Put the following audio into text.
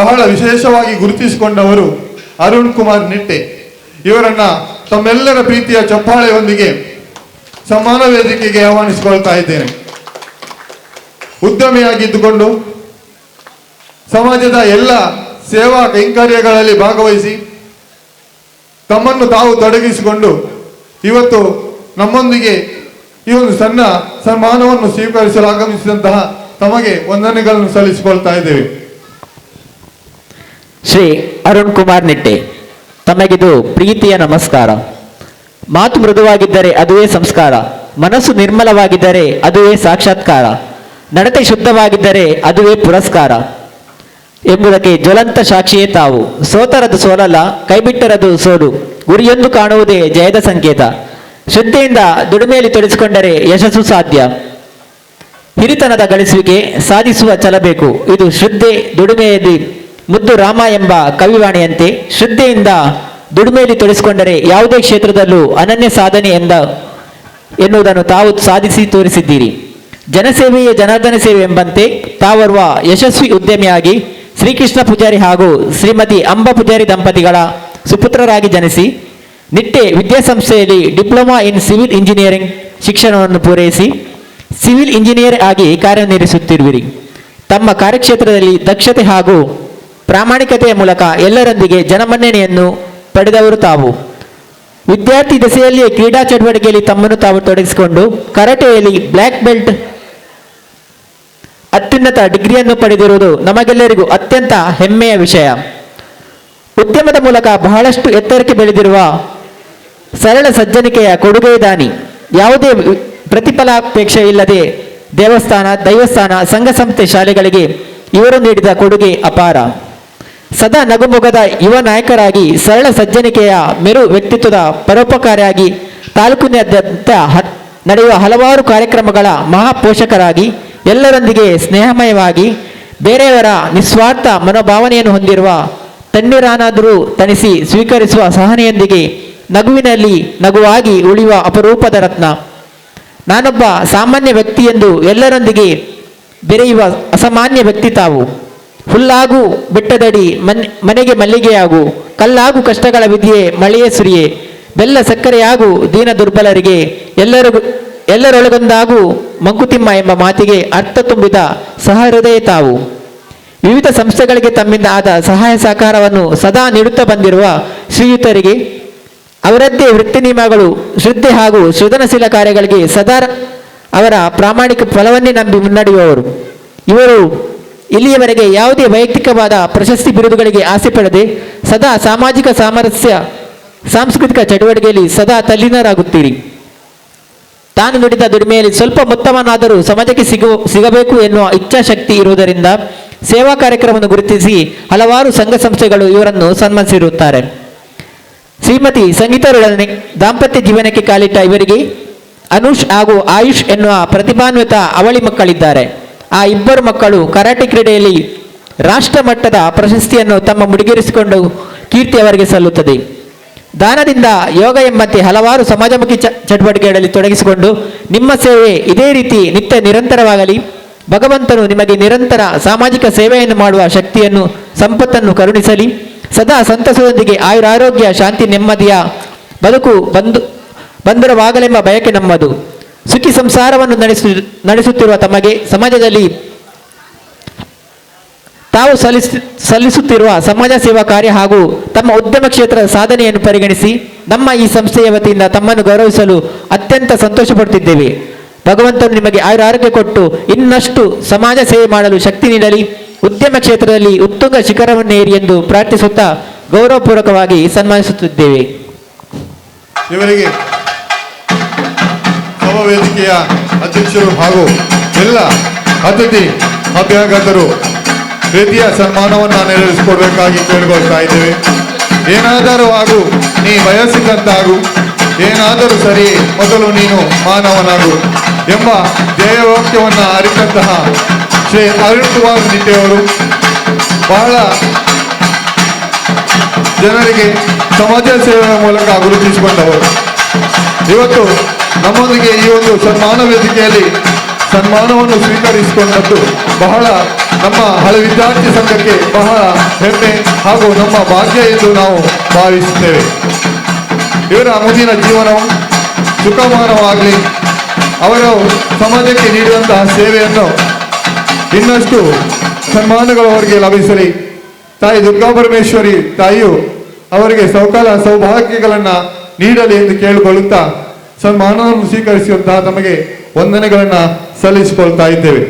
ಬಹಳ ವಿಶೇಷವಾಗಿ ಗುರುತಿಸಿಕೊಂಡವರು ಅರುಣ್ ಕುಮಾರ್ ನಿಟ್ಟೆ. ಇವರನ್ನ ತಮ್ಮೆಲ್ಲರ ಪ್ರೀತಿಯ ಚಪ್ಪಾಳೆಯೊಂದಿಗೆ ಸಮಾನ ವೇದಿಕೆಗೆ ಆಹ್ವಾನಿಸಿಕೊಳ್ತಾ ಇದ್ದೇನೆ. ಉದ್ಯಮಿಯಾಗಿದ್ದುಕೊಂಡು ಸಮಾಜದ ಎಲ್ಲ ಸೇವಾ ಕೈಂಕರ್ಯಗಳಲ್ಲಿ ಭಾಗವಹಿಸಿ ತಮ್ಮನ್ನು ತಾವು ತೊಡಗಿಸಿಕೊಂಡು ಇವತ್ತು ನಮ್ಮೊಂದಿಗೆ ಈ ಒಂದು ಸಣ್ಣ ಸನ್ಮಾನವನ್ನು ಸ್ವೀಕರಿಸಲು ಆಗಮಿಸಿದಂತಹ ತಮಗೆ ವಂದನೆಗಳನ್ನು ಸಲ್ಲಿಸಿಕೊಳ್ತಾ ಇದ್ದೇವೆ. ಶ್ರೀ ಅರುಣ್ ಕುಮಾರ್ ನಿಟ್ಟೆ. ತಮಗಿದು ಪ್ರೀತಿಯ ನಮಸ್ಕಾರ. ಮಾತು ಮೃದುವಾಗಿದ್ದರೆ ಅದುವೇ ಸಂಸ್ಕಾರ. ಮನಸ್ಸು ನಿರ್ಮಲವಾಗಿದ್ದರೆ ಅದುವೇ ಸಾಕ್ಷಾತ್ಕಾರ. ನಡತೆ ಶುದ್ಧವಾಗಿದ್ದರೆ ಅದುವೇ ಪುರಸ್ಕಾರ. ಎಂಬುದಕ್ಕೆ ಜ್ವಲಂತ ಸಾಕ್ಷಿಯೇ ತಾವು. ಸೋತರದು ಸೋಲಲ್ಲ, ಕೈಬಿಟ್ಟರದು ಸೋಲು. ಗುರಿಯೊಂದು ಕಾಣುವುದೇ ಜಯದ ಸಂಕೇತ. ಶ್ರದ್ಧೆಯಿಂದ ದುಡಿಮೆಯಲ್ಲಿ ತೊಡಗಿಸಿಕೊಂಡರೆ ಯಶಸ್ಸು ಸಾಧ್ಯ. ಹಿರಿತನದ ಗಳಿಸುವಿಕೆ ಸಾಧಿಸುವ ಚಲಬೇಕು ಇದು ಶ್ರದ್ಧೆ, ದುಡಿಮೆಯಲ್ಲಿ ಮುದ್ದು ರಾಮ ಎಂಬ ಕವಿವಾಣಿಯಂತೆ ಶ್ರದ್ಧೆಯಿಂದ ದುಡಿಮೆಯಲ್ಲಿ ತೊಡಿಸಿಕೊಂಡರೆ ಯಾವುದೇ ಕ್ಷೇತ್ರದಲ್ಲೂ ಅನನ್ಯ ಸಾಧನೆ ಎಂದ ಎನ್ನುವುದನ್ನು ತಾವು ಸಾಧಿಸಿ ತೋರಿಸಿದ್ದೀರಿ. ಜನಸೇವೆಯೇ ಜನಾರ್ದನ ಸೇವೆ ಎಂಬಂತೆ ತಾವರ್ವ ಯಶಸ್ವಿ ಉದ್ಯಮಿಯಾಗಿ ಶ್ರೀಕೃಷ್ಣ ಪೂಜಾರಿ ಹಾಗೂ ಶ್ರೀಮತಿ ಅಂಬ ಪೂಜಾರಿ ದಂಪತಿಗಳ ಸುಪುತ್ರರಾಗಿ ಜನಿಸಿ ನಿಟ್ಟೆ ವಿದ್ಯಾಸಂಸ್ಥೆಯಲ್ಲಿ ಡಿಪ್ಲೊಮಾ ಇನ್ ಸಿವಿಲ್ ಇಂಜಿನಿಯರಿಂಗ್ ಶಿಕ್ಷಣವನ್ನು ಪೂರೈಸಿ ಸಿವಿಲ್ ಇಂಜಿನಿಯರ್ ಆಗಿ ಕಾರ್ಯನಿರ್ವಹಿಸುತ್ತಿರುವಿರಿ. ತಮ್ಮ ಕಾರ್ಯಕ್ಷೇತ್ರದಲ್ಲಿ ದಕ್ಷತೆ ಹಾಗೂ ಪ್ರಾಮಾಣಿಕತೆಯ ಮೂಲಕ ಎಲ್ಲರೊಂದಿಗೆ ಜನಮನ್ನಣೆಯನ್ನು ಪಡೆದವರು ತಾವು. ವಿದ್ಯಾರ್ಥಿ ದೆಸೆಯಲ್ಲಿಯೇ ಕ್ರೀಡಾ ಚಟುವಟಿಕೆಯಲ್ಲಿ ತಮ್ಮನ್ನು ತಾವು ತೊಡಗಿಸಿಕೊಂಡು ಕರಾಟೆಯಲ್ಲಿ ಬ್ಲ್ಯಾಕ್ ಬೆಲ್ಟ್ ಅತ್ಯುನ್ನತ ಡಿಗ್ರಿಯನ್ನು ಪಡೆದಿರುವುದು ನಮಗೆಲ್ಲರಿಗೂ ಅತ್ಯಂತ ಹೆಮ್ಮೆಯ ವಿಷಯ. ಉದ್ಯಮದ ಮೂಲಕ ಬಹಳಷ್ಟು ಎತ್ತರಕ್ಕೆ ಬೆಳೆದಿರುವ ಸರಳ ಸಜ್ಜನಿಕೆಯ ಕೊಡುಗೆ ದಾನಿ. ಯಾವುದೇ ಪ್ರತಿಫಲಾಪೇಕ್ಷೆ ಇಲ್ಲದೆ ದೇವಸ್ಥಾನ, ದೈವಸ್ಥಾನ ಸಂಘ ಸಂಸ್ಥೆ ಶಾಲೆಗಳಿಗೆ ಇವರು ನೀಡಿದ ಕೊಡುಗೆ ಅಪಾರ. ಸದಾ ನಗುಮೊಗದ ಯುವ ನಾಯಕರಾಗಿ ಸರಳ ಸಜ್ಜನಿಕೆಯ ಮೆರು ವ್ಯಕ್ತಿತ್ವದ ಪರೋಪಕಾರಿಯಾಗಿ ತಾಲೂಕಿನಾದ್ಯಂತ ನಡೆಯುವ ಹಲವಾರು ಕಾರ್ಯಕ್ರಮಗಳ ಮಹಾಪೋಷಕರಾಗಿ ಎಲ್ಲರೊಂದಿಗೆ ಸ್ನೇಹಮಯವಾಗಿ ಬೇರೆಯವರ ನಿಸ್ವಾರ್ಥ ಮನೋಭಾವನೆಯನ್ನು ಹೊಂದಿರುವ ತಣ್ಣೀರಾನಾದರೂ ತಣಿಸಿ ಸ್ವೀಕರಿಸುವ ಸಹನೆಯೊಂದಿಗೆ ನಗುವಿನಲ್ಲಿ ನಗುವಾಗಿ ಉಳಿಯುವ ಅಪರೂಪದ ರತ್ನ. ನಾನೊಬ್ಬ ಸಾಮಾನ್ಯ ವ್ಯಕ್ತಿ ಎಂದು ಎಲ್ಲರೊಂದಿಗೆ ಬೆರೆಯುವ ಅಸಾಮಾನ್ಯ ವ್ಯಕ್ತಿ ತಾವು. ಹುಲ್ಲಾಗು ಬೆಟ್ಟದಡಿ, ಮನ್, ಮನೆಗೆ ಮಲ್ಲಿಗೆಯಾಗು, ಕಲ್ಲಾಗು ಕಷ್ಟಗಳ ವಿಧಿಯೇ ಮಳೆಯೇ ಸುರಿಯೇ, ಬೆಲ್ಲ ಸಕ್ಕರೆಯಾಗು ದೀನ ದುರ್ಬಲರಿಗೆ, ಎಲ್ಲರಿಗೂ, ಎಲ್ಲರೊಳಗೊಂದಾಗು ಮಂಕುತಿಮ್ಮ ಎಂಬ ಮಾತಿಗೆ ಅರ್ಥ ತುಂಬಿದ ಸಹೃದಯ ತಾವು. ವಿವಿಧ ಸಂಸ್ಥೆಗಳಿಗೆ ತಮ್ಮಿಂದ ಆದ ಸಹಾಯ ಸಹಕಾರವನ್ನು ಸದಾ ನೀಡುತ್ತಾ ಬಂದಿರುವ ಶ್ರೀಯುತರಿಗೆ, ಅವರದ್ದೇ ವೃತ್ತಿ ನಿಯಮಗಳು ಶ್ರದ್ಧೆ ಹಾಗೂ ಸೃಜನಶೀಲ ಕಾರ್ಯಗಳಿಗೆ ಸದಾ ಅವರ ಪ್ರಾಮಾಣಿಕ ಫಲವನ್ನೇ ನಂಬಿ ಮುನ್ನಡೆಯುವವರು. ಇವರು ಇಲ್ಲಿಯವರೆಗೆ ಯಾವುದೇ ವೈಯಕ್ತಿಕವಾದ ಪ್ರಶಸ್ತಿ ಬಿರುದುಗಳಿಗೆ ಆಸೆ ಪಡದೆ ಸದಾ ಸಾಮಾಜಿಕ ಸಾಮರಸ್ಯ, ಸಾಂಸ್ಕೃತಿಕ ಚಟುವಟಿಕೆಯಲ್ಲಿ ಸದಾ ತಲ್ಲೀನರಾಗುತ್ತೀರಿ. ತಾನು ನುಡಿದ ದುಡಿಮೆಯಲ್ಲಿ ಸ್ವಲ್ಪ ಮೊತ್ತವನ್ನಾದರೂ ಸಮಾಜಕ್ಕೆ ಸಿಗು ಸಿಗಬೇಕು ಎನ್ನುವ ಇಚ್ಛಾಶಕ್ತಿ ಇರುವುದರಿಂದ ಸೇವಾ ಕಾರ್ಯಕ್ರಮವನ್ನು ಗುರುತಿಸಿ ಹಲವಾರು ಸಂಘ ಸಂಸ್ಥೆಗಳು ಇವರನ್ನು ಸನ್ಮಾನಿಸಿರುತ್ತಾರೆ. ಶ್ರೀಮತಿ ಸಂಗೀತರೊಡನೆ ದಾಂಪತ್ಯ ಜೀವನಕ್ಕೆ ಕಾಲಿಟ್ಟ ಇವರಿಗೆ ಅನುಷ್ ಹಾಗೂ ಆಯುಷ್ ಎನ್ನುವ ಪ್ರತಿಭಾನ್ವಿತ ಅವಳಿ ಮಕ್ಕಳಿದ್ದಾರೆ. ಆ ಇಬ್ಬರು ಮಕ್ಕಳು ಕರಾಟೆ ಕ್ರೀಡೆಯಲ್ಲಿ ರಾಷ್ಟ್ರ ಮಟ್ಟದ ಪ್ರಶಸ್ತಿಯನ್ನು ತಮ್ಮ ಮುಡಿಗೇರಿಸಿಕೊಂಡು ಕೀರ್ತಿ ಅವರಿಗೆ ಸಲ್ಲುತ್ತದೆ. ದಾನದಿಂದ ಯೋಗ ಎಂಬಂತೆ ಹಲವಾರು ಸಮಾಜಮುಖಿ ಚಟುವಟಿಕೆಗಳಲ್ಲಿ ತೊಡಗಿಸಿಕೊಂಡು ನಿಮ್ಮ ಸೇವೆ ಇದೇ ರೀತಿ ನಿತ್ಯ ನಿರಂತರವಾಗಲಿ. ಭಗವಂತನು ನಿಮಗೆ ನಿರಂತರ ಸಾಮಾಜಿಕ ಸೇವೆಯನ್ನು ಮಾಡುವ ಶಕ್ತಿಯನ್ನು, ಸಂಪತ್ತನ್ನು ಕರುಣಿಸಲಿ. ಸದಾ ಸಂತಸದೊಂದಿಗೆ ಆಯುರಾರೋಗ್ಯ, ಶಾಂತಿ ನೆಮ್ಮದಿಯ ಬದುಕು ಬಂದು, ಬಂದರವಾಗಲೆಂಬ ಬಯಕೆ ನಮ್ಮದು. ಸುಖಿ ಸಂಸಾರವನ್ನು ನಡೆಸು, ನಡೆಸುತ್ತಿರುವ ತಮಗೆ ಸಮಾಜದಲ್ಲಿ ತಾವು ಸಲ್ಲಿಸಿ, ಸಲ್ಲಿಸುತ್ತಿರುವ ಸಮಾಜ ಸೇವಾ ಕಾರ್ಯ ಹಾಗೂ ತಮ್ಮ ಉದ್ಯಮ ಕ್ಷೇತ್ರದ ಸಾಧನೆಯನ್ನು ಪರಿಗಣಿಸಿ ನಮ್ಮ ಈ ಸಂಸ್ಥೆಯ ವತಿಯಿಂದ ತಮ್ಮನ್ನು ಗೌರವಿಸಲು ಅತ್ಯಂತ ಸಂತೋಷಪಡುತ್ತಿದ್ದೇವೆ. ಭಗವಂತನು ನಿಮಗೆ ಆಯುರ ಆರೋಗ್ಯ ಕೊಟ್ಟು ಇನ್ನಷ್ಟು ಸಮಾಜ ಸೇವೆ ಮಾಡಲು ಶಕ್ತಿ ನೀಡಲಿ. ಉದ್ಯಮ ಕ್ಷೇತ್ರದಲ್ಲಿ ಉತ್ತುಂಗ ಶಿಖರವನ್ನೇರಿ ಎಂದು ಪ್ರಾರ್ಥಿಸುತ್ತಾ ಗೌರವಪೂರ್ವಕವಾಗಿ ಸನ್ಮಾನಿಸುತ್ತಿದ್ದೇವೆ. ವೇದಿಕೆಯ ಅಧ್ಯಕ್ಷರು ಹಾಗೂ ಎಲ್ಲ ಅತಿಥಿ ಅಭ್ಯಾಗತರು ಪ್ರೀತಿಯ ಸನ್ಮಾನವನ್ನು ನೆರವೇರಿಸಿಕೊಡ್ಬೇಕಾಗಿ ಕೇಳಿಕೊಳ್ತಾ ಇದ್ದೇವೆ. ಏನಾದರೂ ಆಗು, ನೀ ಬಯಸಿದಂತಾಗು, ಏನಾದರೂ ಸರಿ, ಮೊದಲು ನೀನು ಮಾನವನಾಗು ಎಂಬ ಧ್ಯೇಯವಾಕ್ಯವನ್ನು ಅರಿತಂತಹ ಶ್ರೀ ಅರುಣ್ ಕುಮಾರ್ ನಿಟ್ಟೆಯವರು ಬಹಳ ಜನರಿಗೆ ಸಮಾಜ ಸೇವೆಯ ಮೂಲಕ ಗುರುತಿಸಿಕೊಂಡವರು ಇವತ್ತು ನಮ್ಮೊಂದಿಗೆ ಈ ಒಂದು ಸನ್ಮಾನ ವೇದಿಕೆಯಲ್ಲಿ ಸನ್ಮಾನವನ್ನು ಸ್ವೀಕರಿಸಿಕೊಂಡದ್ದು ಬಹಳ ನಮ್ಮ ಹಳೆ ವಿದ್ಯಾರ್ಥಿ ಸಂಘಕ್ಕೆ ಬಹಳ ಹೆಮ್ಮೆ ಹಾಗೂ ನಮ್ಮ ಭಾಗ್ಯ ಎಂದು ನಾವು ಭಾವಿಸುತ್ತೇವೆ. ಇವರ ಮುಂದಿನ ಜೀವನವು ಸುಖಮಾನವಾಗಲಿ, ಅವರು ಸಮಾಜಕ್ಕೆ ನೀಡಿದಂತಹ ಸೇವೆಯನ್ನು ಇನ್ನಷ್ಟು ಸನ್ಮಾನಗಳು ಅವರಿಗೆ ಲಭಿಸಲಿ. ತಾಯಿ ದುರ್ಗಾ ಪರಮೇಶ್ವರಿ ತಾಯಿಯು ಅವರಿಗೆ ಸೌಕಾಲ ಸೌಭಾಗ್ಯಗಳನ್ನ ನೀಡಲಿ ಎಂದು ಕೇಳಿಕೊಳ್ಳುತ್ತಾ ಸನ್ಮಾನವನ್ನು ಸ್ವೀಕರಿಸುವಂತಹ ತಮಗೆ ವಂದನೆಗಳನ್ನ ಸಲ್ಲಿಸಿಕೊಳ್ತಾ ಇದ್ದೇವೆ.